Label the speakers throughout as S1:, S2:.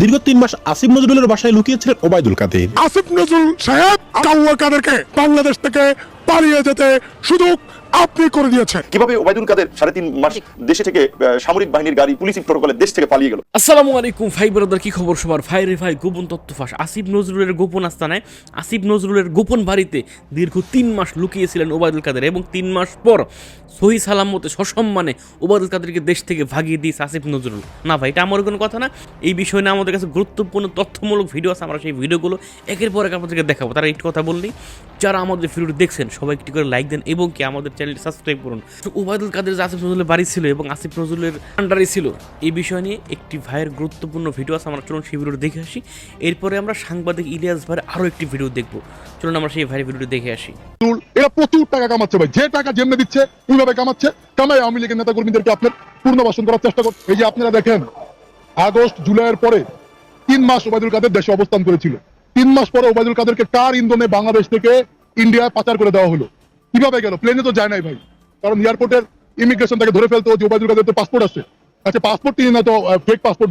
S1: দীর্ঘ তিন মাস আসিফ নজরুলের বাসায় লুকিয়েছিলেন ওবায়দুল কাদের।
S2: আসিফ নজরুল সাহেব কাউয়া কাদেরকে বাংলাদেশ থেকে পালিয়ে যেতে সুযোগ আপনি করে দিয়েছেন।
S3: কীভাবে ওবায়দুল কাদের সাড়ে তিন মাস দেশে থেকে সামরিক বাহিনীর গাড়ি পুলিশ প্রটোকলের দেশ থেকে পালিয়ে গেল।
S4: আসসালামু আলাইকুম ভাই ব্রাদার কি খবর সবার? ভাই রে ভাই গোপন তথ্য ফাঁস। আসিফ নজরুলের গোপন আস্তানায় আসিফ নজরুলের গোপন বাড়িতে দীর্ঘ তিন মাস লুকিয়েছিলেন ওবায়দুল কাদের এবং তিন মাস পর সহি সালামতে সসম্মানে ওবায়দুল কাদেরকে দেশ থেকে ভাগিয়ে দিয়েছে আসিফ নজরুল। না ভাই এটা আমার কোনো কথা না। এই বিষয় নিয়ে আমাদের কাছে গুরুত্বপূর্ণ তথ্যমূলক ভিডিও আছে আমরা সেই ভিডিওগুলো একের পর এক আপনাদেরকে দেখাবো। তারা একটু কথা বললেই যারা আমাদের ভিডিওটি দেখছেন সবাই একটি করে লাইক দেন এবং কি আমাদের চ্যানেলটি সাবস্ক্রাইব করুন। তো ওবায়দুল কাদের, আসিফ নজরুলের বাড়ি ছিল এবং আসিফ নজরুলের আন্ডারে ছিল। এই বিষয় নিয়ে একটি ভাইয়ের গুরুত্বপূর্ণ ভিডিও আছে, আমরা চলুন সেই ভিডিওটি দেখে আসি। এরপরে আমরা সাংবাদিক ইলিয়াস ভাইয়ের আরও একটি ভিডিও দেখব। চলুন আমরা সেই ভাইয়ের ভিডিওটি দেখে আসি।
S2: এরা প্রচুর টাকা কামাচ্ছে ভাই। যে টাকা যেমনি দিচ্ছে, ওইভাবে কামাচ্ছে। কামাই আওয়ামী লীগের নেতা কর্মীদেরকে আপনার পূর্ণবাসন করার চেষ্টা করছে। এই যে আপনারা দেখেন, আগস্ট, জুলাইয়ের পরে তিন মাস ওবায়দুল কাদের দেশে অবস্থান করেছিল। তিন মাস পরে ওবায়দুল কাদেরকে কার ইন্ধনে বাংলাদেশ থেকে ইন্ডিয়ায় পাচার করে দেওয়া হলো। কীভাবে গেল? প্লেনে তো যায় নাই ভাই। কারণ এয়ারপোর্টের ইমিগ্রেশন তাকে ধরে ফেলতো যে ওবায়দুল কাদের তো পাসপোর্ট আছে। আচ্ছা পাসপোর্ট তিনি না তো ফেক পাসপোর্ট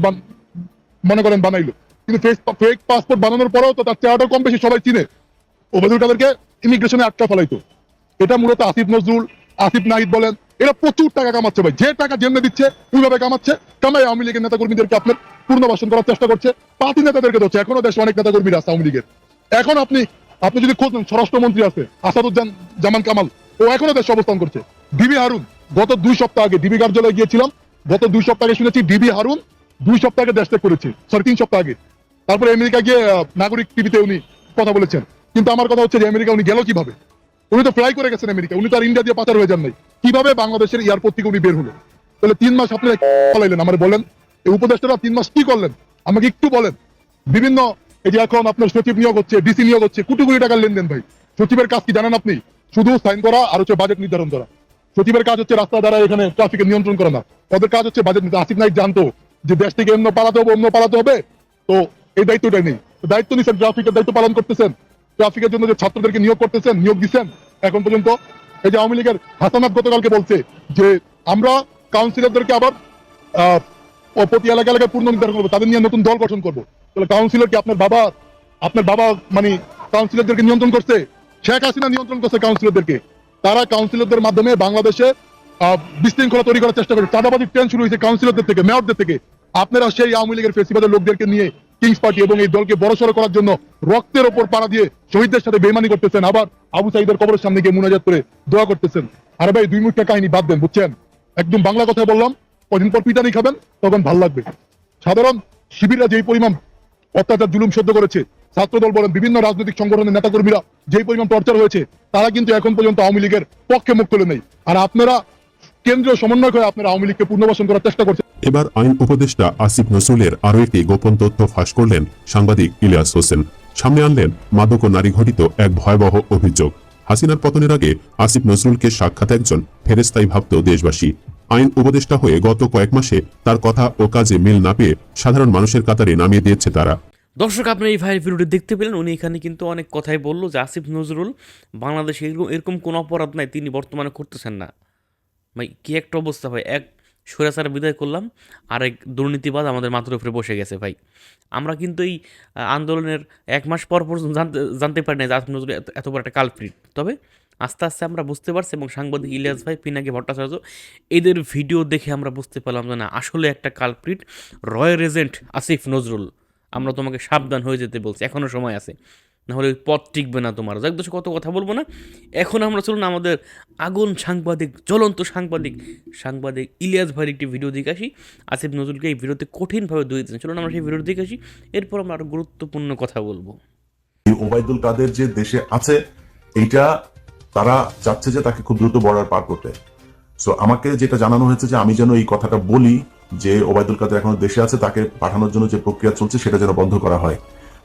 S2: মনে করেন বানাইলো। কিন্তু ফেক পাসপোর্ট বানানোর পরেও তো তার চেহারাটা কম বেশি সবাই চিনে। ওবায়দুল কাদেরকে ইমিগ্রেশনে আটকা ফেলাইতো। এটা মূলত আসিফ নজরুল, আসিফ নাহিদ বলেন, এরা প্রচুর টাকা কামাচ্ছে ভাই। যে টাকা যেমনি দিচ্ছে, ওইভাবে কামাচ্ছে। কামাই আওয়ামী লীগের নেতা কর্মীদেরকে আপনার পূর্ণবাসন করার চেষ্টা করছে। পার্টি নেতাদেরকে ধরছে। এখনও দেশে অনেক নেতা কর্মীরা আছে আওয়ামী লীগের। এখন আপনি আপনি যদি খোঁজ স্বরাষ্ট্রমন্ত্রী আছে, আসাদুজ্জামান জামান কামাল, ও এখনও দেশে অবস্থান করছে। ডিবি হারুন, গত দুই সপ্তাহ আগে ডিবি কার্যালয়ে গিয়েছিলাম, গত দুই সপ্তাহ আগে শুনেছি ডিবি হারুন দুই সপ্তাহ আগে দেশ ত্যাগ করেছে, সরি, তিন সপ্তাহ আগে। তারপরে আমেরিকা গিয়ে নাগরিক টিভিতে উনি কথা বলেছেন। কিন্তু আমার কথা হচ্ছে যে আমেরিকা উনি গেল কীভাবে? উনি তো ফ্লাই করে গেছেন আমেরিকা, উনি তো আর ইন্ডিয়া দিয়ে পাচার হয়ে যান নাই। কীভাবে বাংলাদেশের এয়ারপোর্ট থেকে উনি বের হলো তাহলে তিন মাস আপনি পালাইলেন আমার বলেন। এই উপদেষ্টারা তিন মাস কি করলেন? আমাকে একটু বলেন। বিভিন্ন এই যে এখন আপনার সচিব নিয়োগ হচ্ছে, ডিসি নিয়োগ হচ্ছে, কোটি কোটি টাকার লেনদেন ভাই। সচিবের কাজ কি জানেন আপনি? শুধু সাইন করা আর হচ্ছে বাজেট নির্ধারণ করা। সচিবের কাজ হচ্ছে রাস্তা দ্বারা এখানে ট্রাফিকের নিয়ন্ত্রণ করা না। ওদের কাজ হচ্ছে বাজেট নিতে আসিফ নাইক জানতো যে দেশ থেকে অন্য পালাতে হবে, অন্য পালাতে হবে। তো এই দায়িত্বটাই নেই। দায়িত্ব নিচ্ছেন ট্রাফিকের দায়িত্ব পালন করতেছেন। ট্রাফিকের জন্য যে ছাত্রদেরকে নিয়োগ করতেছেন, নিয়োগ দিচ্ছেন এখন পর্যন্ত এই যে আওয়ামী লীগের হাসানাত গতকালকে বলছে যে আমরা কাউন্সিলরদেরকে আবার প্রতি এলাকা এলাকায় পূর্ণ নির্ধারণ করব, তাদের নিয়ে নতুন দল গঠন করব। তাহলে কাউন্সিলর কি আপনার বাবা আপনার বাবা মানে কাউন্সিলরদেরকে নিয়ন্ত্রণ করছে? শেখ হাসিনা নিয়ন্ত্রণ করছে কাউন্সিলরদেরকে তারা কাউন্সিলরদের মাধ্যমে বাংলাদেশে বিশৃঙ্খলা তৈরি করার চেষ্টা করে। চাঁদাবাজির ট্রেন শুরু হয়েছে কাউন্সিলরদের থেকে মেয়রদের থেকে। আপনারা সেই আওয়ামী লীগের ফেসিবাদের লোকদেরকে নিয়ে কিংস পার্টি এবং এই দলকে বড়সড় করার জন্য রক্তের ওপর পাড়া দিয়ে শহীদদের সাথে বেমানি করতেছেন। আবার আবু সাইদের কবরের সামনে গিয়ে মুনাজাত করে দোয়া করতেছেন। আর ভাই, দুই মুখটা কাহিনী বাদ দেন, বুঝছেন? একদম বাংলা কথা বললাম, কদিন পর পিটানি খাবেন, তখন ভালো লাগবে। সাধারণ শিবিররা যেই পরিমাণ অত্যাচার জুলুম সহ্য করেছে। ছাত্রদল বলেন, বিভিন্ন রাজনৈতিক সংগঠনের নেতাকর্মীরা যেই পরিমাণ টর্চার হয়েছে, তারা কিন্তু এখন পর্যন্ত আওয়ামী লীগের পক্ষে মুখ তুলে নেই। আর আপনারা কেন্দ্রীয় সমন্বয় করে আপনারা আওয়ামী লীগকে পুনর্বাসন করার চেষ্টা করছেন।
S5: এবার আইন উপদেষ্টা আসিফ নজরুলের আরও একটি গোপন তথ্য ফাঁস করলেন সাংবাদিক ইলিয়াস হোসেন। সামনে আনলেন মাদক ও নারী ঘটিত এক ভয়াবহ অভিযোগ। হাসিনার পতনের আগে আসিফ নজরুলকে সাক্ষাৎ একজন ফেরেস্তাই ভাবত দেশবাসী। আইন উপদেষ্টা হয়ে গত কয়েক মাসে তার কথা ও কাজে মিল না পেয়ে সাধারণ মানুষের কাতারে নামিয়ে দিয়েছে তারা।
S4: দর্শক আপনি এই ভাইয়ের ভিডিওটি দেখতে পেলেন। উনি এখানে কিন্তু অনেক কথাই বলল। যে আসিফ নজরুল, বাংলাদেশে এরকম এরকম কোনো অপরাধ নাই, তিনি বর্তমানে করতেছেন না। ভাই, কি একটা অবস্থা ভাই। এক সৈরাচার বিদায় করলাম। আর এক দুর্নীতিবাদ আমাদের মাথার উপরে বসে গেছে ভাই। আমরা কিন্তু এই আন্দোলনের এক মাস পর পর জানতে জানতে পারি না যে আসিফ নজরুল এত বড় একটা কালপ্রিট তবে আস্তে আস্তে আমরা বুঝতে পারছি এবং সাংবাদিক ইলিয়াস ভাই, পিনাকি ভট্টাচার্য, এদের ভিডিও দেখে আমরা বুঝতে পারলাম যে না, আসলে একটা culprit royal agent Asif Nazrul. আমরা তোমাকে সাবধান হয়ে যেতে বলছি এখনও সময় আছে। নাহলে ওই পথ টিকবে না তোমার। যাক দোষ কত কথা বলব না? এখন আমরা চলুন আমাদের আগুন সাংবাদিক, জ্বলন্ত সাংবাদিক সাংবাদিক ইলিয়াস ভাইয়ের একটি ভিডিও দেখে আসি। আসিফ নজরুলকে এই ভিডিওতে কঠিনভাবে দুই দিন চলুন আমরা সেই ভিডিও দেখে আসি। এরপর আমরা আরও গুরুত্বপূর্ণ কথা বলব।
S6: ওবায়দুল কাদের যে দেশে আছে, এইটা তারা চাচ্ছে যে তাকে খুব দ্রুত বর্ডার পার করতে। সো আমাকে যেটা জানানো হয়েছে যে আমি যেন এই কথাটা বলি যে ওবায়দুল কাদের এখনও দেশে আছে, তাকে পাঠানোর জন্য যে প্রক্রিয়া চলছে সেটা যেন বন্ধ করা হয়।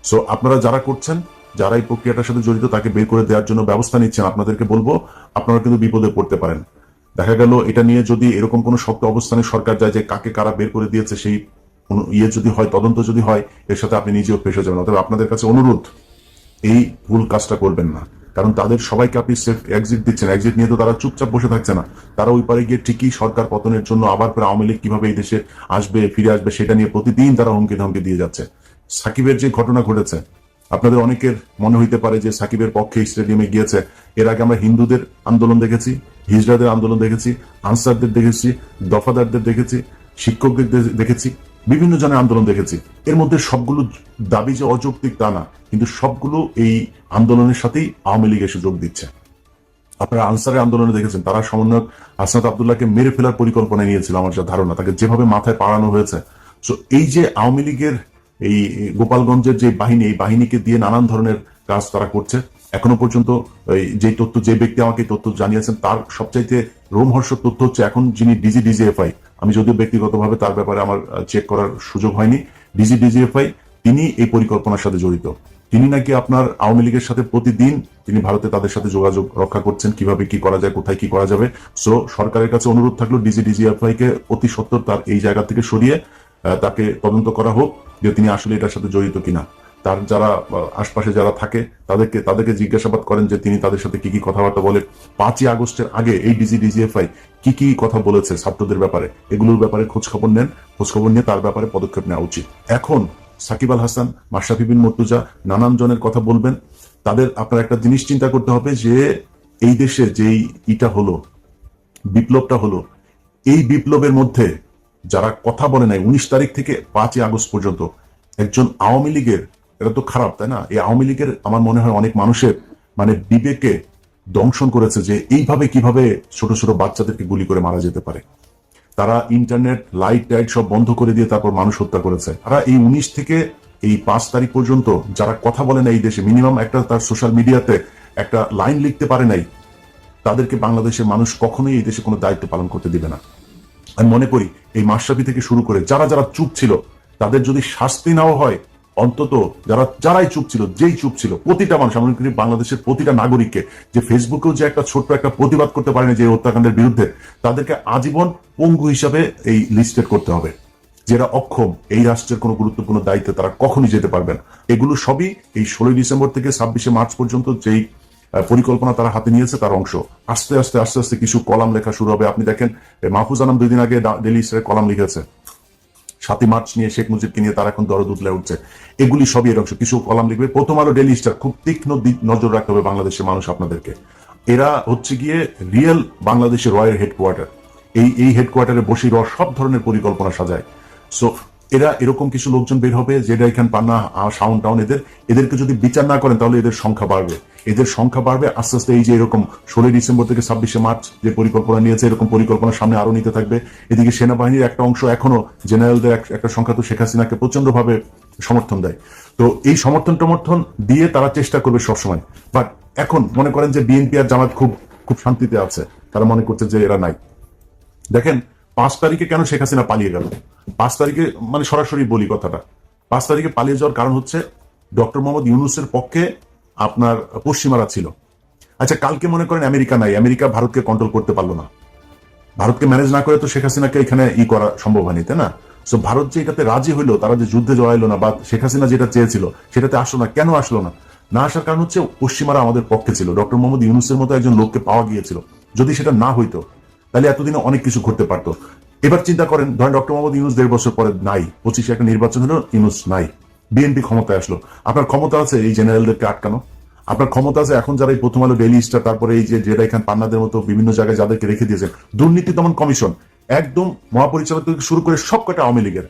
S6: সো আপনারা যারা করছেন, যারা এই প্রক্রিয়াটার সাথে জড়িত, তাকে বের করে দেওয়ার জন্য ব্যবস্থা নিচ্ছেন, আপনাদেরকে বলব, আপনারা কিন্তু বিপদে পড়তে পারেন। দেখা গেল, এটা নিয়ে যদি এরকম কোনো শক্ত অবস্থানে সরকার যায় যে কাকে কারা বের করে দিয়েছে, সেই ইয়ে যদি হয়, তদন্ত যদি হয়, এর সাথে আপনি নিজেও ফেসে যাবেন। অতএব আপনাদের কাছে অনুরোধ, এই ভুল কাজটা করবেন না। কারণ তাদের সবাইকে আপনি সেফ এক্সিট দিচ্ছেন। এক্সিট নিয়ে তো তারা চুপচাপ বসে থাকছে না। তারা ওই পারে গিয়ে ঠিকই সরকার পতনের জন্য আবার করে আওয়ামী লীগ কীভাবে এই দেশে আসবে, ফিরে আসবে, সেটা নিয়ে প্রতিদিন তারা হুমকি ধমকি দিয়ে যাচ্ছে। সাকিবের যে ঘটনা ঘটেছে, আপনাদের অনেকের মনে হইতে পারে যে সাকিবের পক্ষে স্টেডিয়ামে গিয়েছে। এর আগে আমরা হিন্দুদের আন্দোলন দেখেছি, হিজড়াদের আন্দোলন দেখেছি, আনসারদের দেখেছি, দফাদারদের দেখেছি, শিক্ষকদের দেখেছি। বিভিন্ন জনের আন্দোলন দেখেছি। এর মধ্যে সবগুলো দাবি যে অযৌক্তিক তা না, কিন্তু সবগুলো এই আন্দোলনের সাথেই আওয়ামী লীগ এসে যোগ দিচ্ছে। আপনারা আনসারের আন্দোলনে দেখেছেন, তারা সমন্বয়ক হাসনাত আবদুল্লাহকে মেরে ফেলার পরিকল্পনা নিয়েছিল আমার যা ধারণা, তাকে যেভাবে মাথায় পাড়ানো হয়েছে। সো এই যে আওয়ামী লীগের এই গোপালগঞ্জের যে বাহিনী, এই বাহিনীকে দিয়ে নানান ধরনের কাজ তারা করছে এখনও পর্যন্ত যে তথ্য, যে ব্যক্তি আমাকে তথ্য জানিয়েছেন, তার সবচাইতে রোমহর্ষক তথ্য হচ্ছে এখন যিনি ডিজি ডিজিএফআই আমি যদিও ব্যক্তিগতভাবে তার ব্যাপারে আমার চেক করার সুযোগ হয়নি। ডিজি ডিজিএফআই তিনি এই পরিকল্পনার সাথে জড়িত। তিনি নাকি আপনার আওয়ামী লীগের সাথে প্রতিদিন তিনি ভারতে তাদের সাথে যোগাযোগ রক্ষা করছেন, কীভাবে কি করা যায়, কোথায় কি করা যাবে। সো সরকারের কাছে অনুরোধ থাকল ডিজি ডিজিএফআই কে অতি সত্তর তার এই জায়গা থেকে সরিয়ে তাকে তদন্ত করা হোক, যে তিনি আসলে এটার সাথে জড়িত কিনা। তার যারা আশপাশে যারা থাকে, তাদেরকে তাদেরকে জিজ্ঞাসাবাদ করেন যে তিনি তাদের সাথে কি কি কথাবার্তা বলে। পাঁচই আগস্টের আগে এই ডিজি, ডিজিএফআই কি কি কথা বলেছে ছাত্রদের ব্যাপারে, এগুলোর ব্যাপারে খোঁজখবর নেন। খোঁজখবর নিয়ে তার ব্যাপারে পদক্ষেপ নেওয়া উচিত। এখন সাকিব আল হাসান, মাশরাফি বিন মর্তুজা নানান জনের কথা বলবেন। তাদের আপনার একটা জিনিস চিন্তা করতে হবে যে, এই দেশে যেই ইটা হলো, বিপ্লবটা হলো, এই বিপ্লবের মধ্যে যারা কথা বলে নাই, উনিশ তারিখ থেকে পাঁচই আগস্ট পর্যন্ত একজন আওয়ামী লীগের এটা তো খারাপ, তাই না? এই আওয়ামী লীগের আমার মনে হয় অনেক মানুষের মানে বিবেকে দংশন করেছে যে এইভাবে কীভাবে ছোট ছোট বাচ্চাদেরকে গুলি করে মারা যেতে পারে। তারা ইন্টারনেট, লাইট টাইট সব বন্ধ করে দিয়ে তারপর মানুষ হত্যা করেছে। তারা এই উনিশ থেকে এই পাঁচ তারিখ পর্যন্ত যারা কথা বলে না এই দেশে মিনিমাম একটা তার সোশ্যাল মিডিয়াতে একটা লাইন লিখতে পারে নাই, তাদেরকে বাংলাদেশের মানুষ কখনোই এই দেশে কোনো দায়িত্ব পালন করতে দিবে না। আমি মনে করি এই মাশরাফি থেকে শুরু করে যারা যারা চুপ ছিল, তাদের যদি শাস্তি নেওয়া হয় অন্তত যারা, যারাই চুপ ছিল, যেই চুপ ছিল, প্রতিটা মানুষ মনে বাংলাদেশের প্রতিটা নাগরিককে, যে ফেসবুকেও যে একটা ছোট্ট একটা প্রতিবাদ করতে পারেনি যে হত্যাকাণ্ডের বিরুদ্ধে, তাদেরকে আজীবন পঙ্গু হিসাবে এই লিস্টেড করতে হবে। যারা অক্ষম, এই রাষ্ট্রের কোনো গুরুত্বপূর্ণ দায়িত্বে তারা কখনই যেতে পারবেন এগুলো সবই এই ষোলোই ডিসেম্বর থেকে ছাব্বিশে মার্চ পর্যন্ত যেই পরিকল্পনা তারা হাতে নিয়েছে, তার অংশ। আস্তে আস্তে আস্তে আস্তে কিছু কলাম লেখা শুরু হবে। আপনি দেখেন মাহফুজ আনাম দুই দিন আগে ডেলি স্টারে কলাম লিখেছে। সাতই মার্চ নিয়ে শেখ মুজিবকে নিয়ে তারা এখন দরদ উতলে উঠছে। এগুলি সবই এর অংশ। কিছু কলাম লিখবে, প্রথম আলো ডেলি স্টার। খুব তীক্ষ্ণ নজর রাখতে হবে বাংলাদেশের মানুষ আপনাদেরকে। এরা হচ্ছে গিয়ে রিয়েল বাংলাদেশের রয়ের হেডকোয়ার্টার। এই এই হেডকোয়ার্টারে বসে র সব ধরনের পরিকল্পনা সাজায়। সো এরা এরকম কিছু লোকজন বের হবে যেটা এখানে পান্না সাউন্ড টাউন, এদের, এদেরকে যদি বিচার না করেন তাহলে এদের সংখ্যা বাড়বে। এদের সংখ্যা বাড়বে। আস্তে আস্তে এই যে এরকম ষোলোই ডিসেম্বর থেকে ছাব্বিশে মার্চ যে পরিকল্পনা নিয়েছে, এরকম পরিকল্পনা সামনে আরও নিতে থাকবে। এদিকে সেনাবাহিনীর একটা অংশ এখনও জেনারেলদের একটা সংখ্যা তো শেখ হাসিনাকে প্রচণ্ড ভাবে সমর্থন দেয়। তো এই সমর্থন টমর্থন দিয়ে তারা চেষ্টা করবে সবসময়। বাট এখন মনে করেন যে বিএনপি আর জামাত খুব খুব শান্তিতে আছে। তারা মনে করছে যে এরা নাই। দেখেন, পাঁচ তারিখে কেন শেখ হাসিনা পালিয়ে গেল? পাঁচ তারিখে মানে সরাসরি বলি কথাটা। পাঁচ তারিখে পালিয়ে যাওয়ার কারণ হচ্ছে ডক্টর মোহাম্মদ ইউনুসের পক্ষে আপনার পশ্চিমারা ছিল। আচ্ছা কালকে মনে করেন আমেরিকা নাই, আমেরিকা ভারতকে কন্ট্রোল করতে পারল না। ভারতকে ম্যানেজ না করে তো শেখ হাসিনাকে এখানে ই করা সম্ভব হয়নি, তাই না? সো ভারত যে এটাতে রাজি হইল, তারা যে যুদ্ধে জড়াইলো না, বা শেখ হাসিনা যেটা চেয়েছিল, সেটাতে আসলো না, কেন আসলো না? না আসার কারণ হচ্ছে পশ্চিমারা আমাদের পক্ষে ছিল। ডক্টর মোহাম্মদ ইউনুসের মতো একজন লোককে পাওয়া গিয়েছিল। যদি সেটা না হইতো, তাহলে এতদিনে অনেক কিছু ঘটতে পারতো। এবার চিন্তা করেন, ধরেন ডক্টর মোহাম্মদ ইউনুস দেড় বছর পরে নাই, পঁচিশে একটা নির্বাচন হলো, ইউনুস নাই। বিএনপি ক্ষমতায় আসলো। আপনার ক্ষমতা আছে এই জেনারেলদেরকে আটকানো। আপনার ক্ষমতা আছে এখন যারা এই প্রথম আলো ডেলি স্টার তারপরে এই যে যেটা এখান পান্নাদের মতো বিভিন্ন জায়গায় যাদেরকে রেখে দিয়েছেন, দুর্নীতি দমন কমিশন, একদম মহাপরিচালক থেকে শুরু করে সব কটা আওয়ামী লীগের।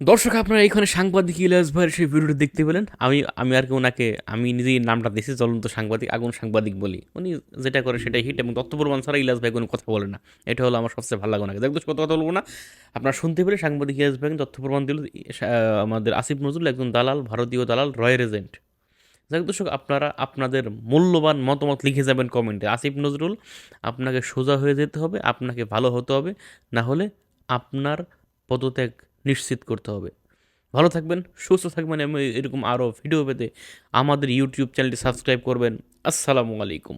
S4: দর্শক, আপনারা এখানে সাংবাদিক ইলিয়াস ভাইয়ের সেই ভিডিওটি দেখতে পেলেন। আমি আমি আর কি ওনাকে, আমি নিজেই নামটা দিয়েছি জ্বলন্ত সাংবাদিক, আগুন সাংবাদিক বলি। উনি যেটা করে সেটাই হিট এবং তথ্য প্রমাণ ছাড়া ইলিয়াস ভাই কোনো কথা বলে না। এটা হলো আমার সবচেয়ে ভালো লাগে ওনাকে। দেখ কত কথা বলব না, আপনারা শুনতে পেলে সাংবাদিক ইলিয়াস ভাই তথ্য প্রমাণ দিল আমাদের আসিফ নজরুল, একজন দালাল, ভারতীয় দালাল রয়ের এজেন্ট যাক দর্শক, আপনারা, আপনাদের মূল্যবান মতামত লিখে যাবেন কমেন্টে। আসিফ নজরুল, আপনাকে সোজা হয়ে যেতে হবে, আপনাকে ভালো হতে হবে, না হলে আপনার পদত্যাগ নিশ্চিত করতে হবে। ভালো থাকবেন, সুস্থ থাকবেন এবং এরকম আরও ভিডিও পেতে আমাদের ইউটিউব চ্যানেলটি সাবস্ক্রাইব করবেন। আসসালামু আলাইকুম।